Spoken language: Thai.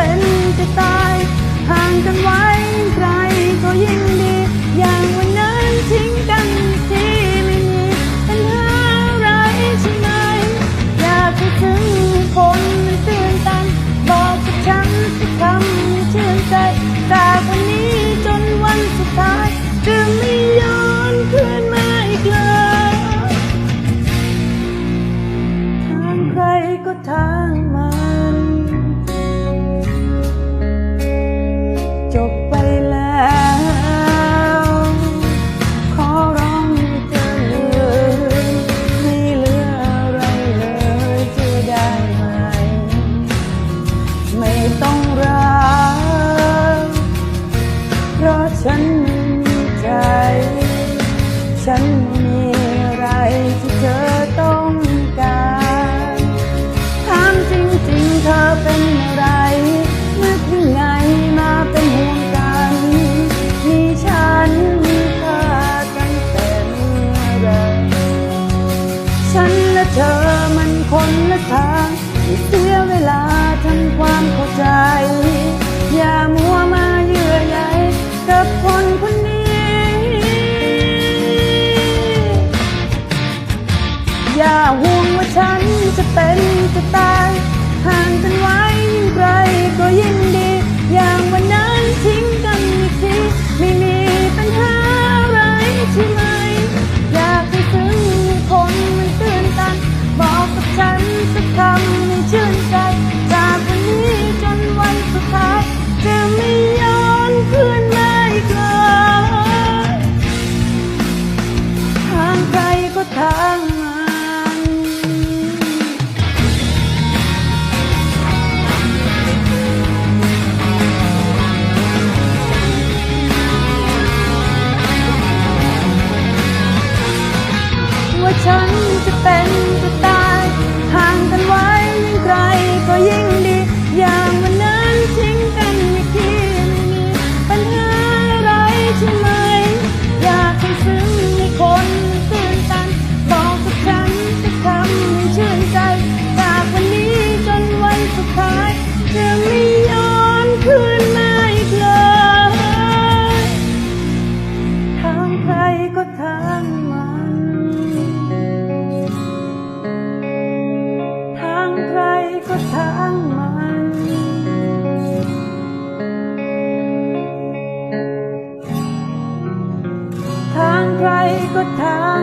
spend ฉันมีใจ ฉันมีอะไรที่เธอต้องการถามจริงๆเธอเป็นอะไรนึกยังไงมาเป็นห่วงกัน มีฉันมีเธอตั้งแต่เมื่อไรฉันและเธอ 在 ก็ทำ